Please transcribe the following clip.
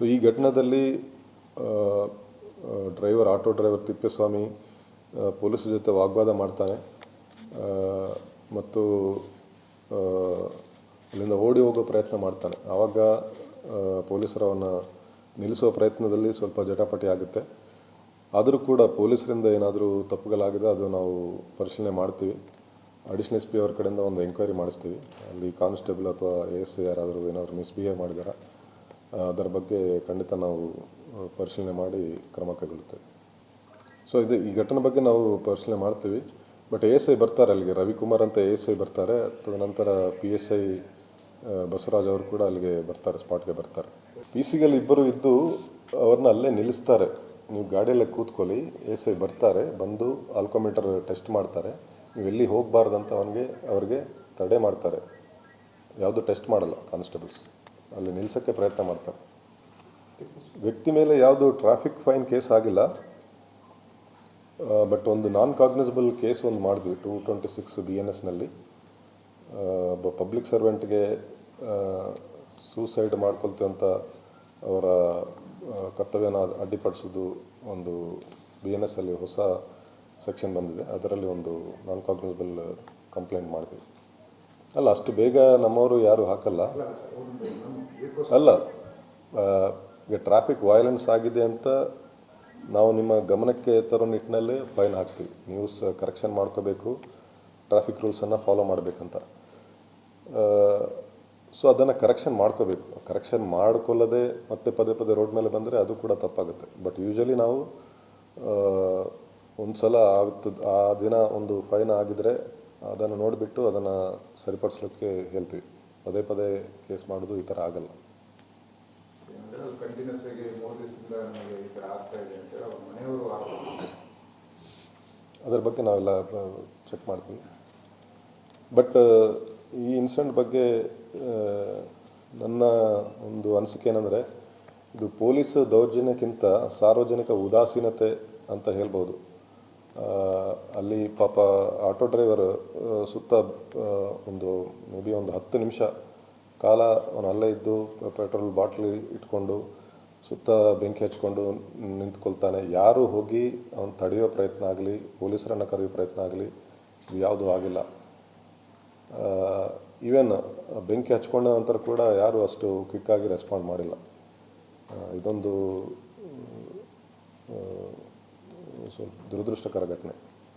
So ಈ ಘಟನೆಯಲ್ಲಿ driver auto driver Tippeswamy police ಜೊತೆ ವಾಗ್ವಾದ ಮಾಡ್ತಾನೆ. ಮತ್ತು ಅಲ್ಲಿಂದ ಓಡಿ ಹೋಗೋ ಪ್ರಯತ್ನ ಮಾಡ್ತಾನೆ. ಆವಾಗ ಪೊಲೀಸರವನ್ನು ಪೊಲೀಸರು ನಿಲ್ಲಿಸುವ ಪ್ರಯತ್ನದಲ್ಲಿ ಸ್ವಲ್ಪ ಜಟಾಪಟಿ ಆಗುತ್ತೆ. ಆದರೂ ಕೂಡ ಪೊಲೀಸರಿಂದ ಏನಾದರೂ ತಪ್ಪುಗಳಾಗಿದೆ, ಅದು ನಾವು ಪರಿಶೀಲನೆ ಮಾಡ್ತೀವಿ. ಅಡಿಷನಲ್ ಎಸ್ ಪಿ ಅವ್ರ ಕಡೆಯಿಂದ ಒಂದು ಎಂಕ್ವೈರಿ ಮಾಡಿಸ್ತೀವಿ. ಅಲ್ಲಿ ಕಾನ್ಸ್ಟೇಬಲ್ ಅಥವಾ ಎ ಎಸ್ ಯಾರಾದರೂ ಏನಾದರೂ ಮಿಸ್ಬಿಹೇವ್ ಮಾಡಿದಾರಾ? ಅದರ ಬಗ್ಗೆ ಖಂಡಿತ ನಾವು ಪರಿಶೀಲನೆ ಮಾಡಿ ಕ್ರಮ ಕೈಗೊಳ್ಳುತ್ತೇವೆ ಸೊ ಇದು ಈ ಘಟನೆ ಬಗ್ಗೆ ನಾವು ಪರಿಶೀಲನೆ ಮಾಡ್ತೀವಿ. ಬಟ್ ಎಸ್ ಐ ಬರ್ತಾರೆ ಅಲ್ಲಿಗೆ. ರವಿಕುಮಾರ್ ಅಂತ ಎ ಎಸ್ ಐ ಬರ್ತಾರೆ. ತದನಂತರ ಪಿ ಎಸ್ ಐ ಬಸವರಾಜ್ ಅವರು ಕೂಡ ಅಲ್ಲಿಗೆ ಬರ್ತಾರೆ ಸ್ಪಾಟ್ಗೆ ಬರ್ತಾರೆ. ಪಿ ಸಿಗಲ್ಲಿ ಇಬ್ಬರು ಇದ್ದು ಅವ್ರನ್ನ ಅಲ್ಲೇ ನಿಲ್ಲಿಸ್ತಾರೆ. ನೀವು ಗಾಡಿಯಲ್ಲೇ ಕೂತ್ಕೊಳ್ಳಿ. ಎಸ್ ಐ ಬರ್ತಾರೆ. ಬಂದು ಆಲ್ಕೋಮೀಟರ್ ಟೆಸ್ಟ್ ಮಾಡ್ತಾರೆ. ನೀವು ಎಲ್ಲಿ ಹೋಗಬಾರ್ದಂತ ಅವನಿಗೆ, ಅವ್ರಿಗೆ ತಡೆ ಮಾಡ್ತಾರೆ. ಯಾವುದು ಟೆಸ್ಟ್ ಮಾಡಲ್ಲ ಕಾನ್ಸ್ಟೇಬಲ್ಸ್. ಅಲ್ಲಿ ನಿಲ್ಸೋಕ್ಕೆ ಪ್ರಯತ್ನ ಮಾಡ್ತಾರೆ. ವ್ಯಕ್ತಿ ಮೇಲೆ ಯಾವುದು ಟ್ರಾಫಿಕ್ ಫೈನ್ ಕೇಸ್ ಆಗಿಲ್ಲ. ಬಟ್ ಒಂದು ನಾನ್ ಕಾಗ್ನಿಸಬಲ್ ಕೇಸ್ ಒಂದು ಮಾಡಿದ್ವಿ two twenty six B N ಎಸ್ನಲ್ಲಿ ಒಬ್ಬ ಪಬ್ಲಿಕ್ ಸರ್ವೆಂಟ್ಗೆ ಸೂಸೈಡ್ ಮಾಡ್ಕೊಳ್ತೀವಿ ಅಂತ ಅವರ ಕರ್ತವ್ಯನ ಅಡ್ಡಿಪಡಿಸೋದು ಒಂದು ಬಿ ಎನ್ ಎಸ್ಸಲ್ಲಿ ಹೊಸ ಸೆಕ್ಷನ್ ಬಂದಿದೆ. ಅದರಲ್ಲಿ ಒಂದು ನಾನ್ ಕಾಗ್ನಿಸಬಲ್ ಕಂಪ್ಲೇಂಟ್ ಮಾಡಿದ್ವಿ. ಅಲ್ಲ, ಅಷ್ಟು ಬೇಗ ನಮ್ಮವರು ಯಾರು ಹಾಕಲ್ಲ. ಅಲ್ಲ ಈಗ ಟ್ರಾಫಿಕ್ ವಯಲೆನ್ಸ್ ಆಗಿದೆ ಅಂತ ನಾವು ನಿಮ್ಮ ಗಮನಕ್ಕೆ ತರೋ ನಿಟ್ಟಿನಲ್ಲಿ ಫೈನ್ ಹಾಕ್ತೀವಿ. ನೀವು ಕರೆಕ್ಷನ್ ಮಾಡ್ಕೋಬೇಕು ಟ್ರಾಫಿಕ್ ರೂಲ್ಸನ್ನು ಫಾಲೋ ಮಾಡಬೇಕಂತ. ಸೊ ಅದನ್ನು ಕರೆಕ್ಷನ್ ಮಾಡ್ಕೋಬೇಕು. ಕರೆಕ್ಷನ್ ಮಾಡ್ಕೊಳ್ಳದೆ ಮತ್ತೆ ಪದೇ ಪದೇ ರೋಡ್ ಮೇಲೆ ಬಂದರೆ ಅದು ಕೂಡ ತಪ್ಪಾಗುತ್ತೆ. ಬಟ್ ಯೂಶಲಿ ನಾವು ಒಂದು ಸಲ ಆಗ್ತದ ಆ ದಿನ ಒಂದು ಫೈನ್ ಆಗಿದ್ರೆ ಅದನ್ನು ನೋಡಿಬಿಟ್ಟು ಅದನ್ನು ಸರಿಪಡಿಸ್ಲಿಕ್ಕೆ ಹೇಳ್ತೀವಿ. ಪದೇ ಪದೇ ಕೇಸ್ ಮಾಡೋದು ಈ ಥರ ಆಗಲ್ಲ. ಕಂಟಿನ್ಯೂಸ್ ಆಗಿ ಮೂರು ದಿವಸದಿಂದ ನಮಗೆ ಈ ಥರ ಆಗ್ತಾ ಇದೆ ಅಂತ ಹೇಳಿ ಅವ್ರ ಮನೆಯವರು ಆರೋಪ ಅದರ ಬಗ್ಗೆ ನಾವೆಲ್ಲ ಚೆಕ್ ಮಾಡ್ತೀವಿ. ಬಟ್ ಈ ಇನ್ಸಿಡೆಂಟ್ ಬಗ್ಗೆ ನನ್ನ ಒಂದು ಅನಿಸಿಕೆ ಏನಂದರೆ ಇದು ಪೊಲೀಸ್ ದೌರ್ಜನ್ಯಕ್ಕಿಂತ ಸಾರ್ವಜನಿಕ ಉದಾಸೀನತೆ ಅಂತ ಹೇಳ್ಬೋದು ಅಲ್ಲಿ ಪಾಪ ಆಟೋ ಡ್ರೈವರ್ ಸುತ್ತ ಒಂದು ಮೇ ಬಿ ಒಂದು ಹತ್ತು ನಿಮಿಷ ಕಾಲ ಅವನು ಅಲ್ಲೇ ಇದ್ದು ಪೆಟ್ರೋಲ್ ಬಾಟ್ಲಿ ಇಟ್ಕೊಂಡು ಸುತ್ತ ಬೆಂಕಿ ಹಚ್ಕೊಂಡು ನಿಂತ್ಕೊಳ್ತಾನೆ. ಯಾರು ಹೋಗಿ ಅವನು ತಡೆಯೋ ಪ್ರಯತ್ನ ಆಗಲಿ, ಪೊಲೀಸರನ್ನು ಕರೆಯೋ ಪ್ರಯತ್ನ ಆಗಲಿ ಯಾವುದೂ ಆಗಿಲ್ಲ. ಈವನ್ ಬೆಂಕಿ ಹಚ್ಕೊಂಡ ನಂತರ ಕೂಡ ಯಾರು ಅಷ್ಟು ಕ್ವಿಕ್ಕಾಗಿ ರೆಸ್ಪಾಂಡ್ ಮಾಡಿಲ್ಲ. ಇದೊಂದು ಆ, ಸ್ವಲ್ಪ ದುರದೃಷ್ಟಕರ ಘಟನೆ.